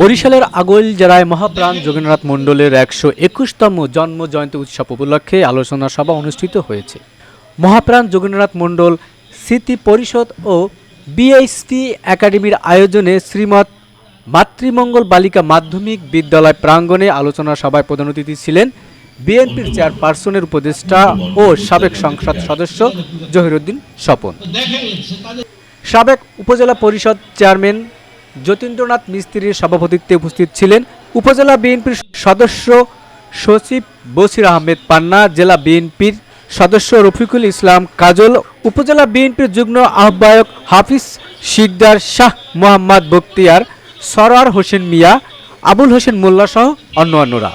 বরিশালের আগৈল জেলায় মহাপ্রাণ যোগেন্দ্রনাথ মণ্ডলের একশো একুশতম জন্ম জয়ন্তী উৎসব উপলক্ষে আলোচনা সভা অনুষ্ঠিত হয়েছে। মহাপ্রাণ যোগেন্দ্রনাথ মণ্ডল স্মৃতি পরিষদ ও বিএসটি একাডেমির আয়োজনে শ্রীমৎ মাতৃমঙ্গল বালিকা মাধ্যমিক বিদ্যালয় প্রাঙ্গণে আলোচনা সভায় প্রধান অতিথি ছিলেন বিএনপির চেয়ারপারসনের উপদেষ্টা ও সাবেক সংসদ সদস্য জহিরুদ্দিন স্বপন। সাবেক উপজেলা পরিষদ চেয়ারম্যান যতীন্দ্রনাথ মিস্ত্রির সভাপতিত্বে উপস্থিত ছিলেন উপজেলা বিএনপির সদস্য সচিব বসির আহমেদ পান্না, জেলা বিএনপির সদস্য রফিকুল ইসলাম কাজল, উপজেলা বিএনপির যুগ্ম আহ্বায়ক হাফিজ শিকদার শাহ মোহাম্মদ বক্তিয়ার সরার হোসেন মিয়া, আবুল হোসেন মোল্লা সহ অন্য অন্যরা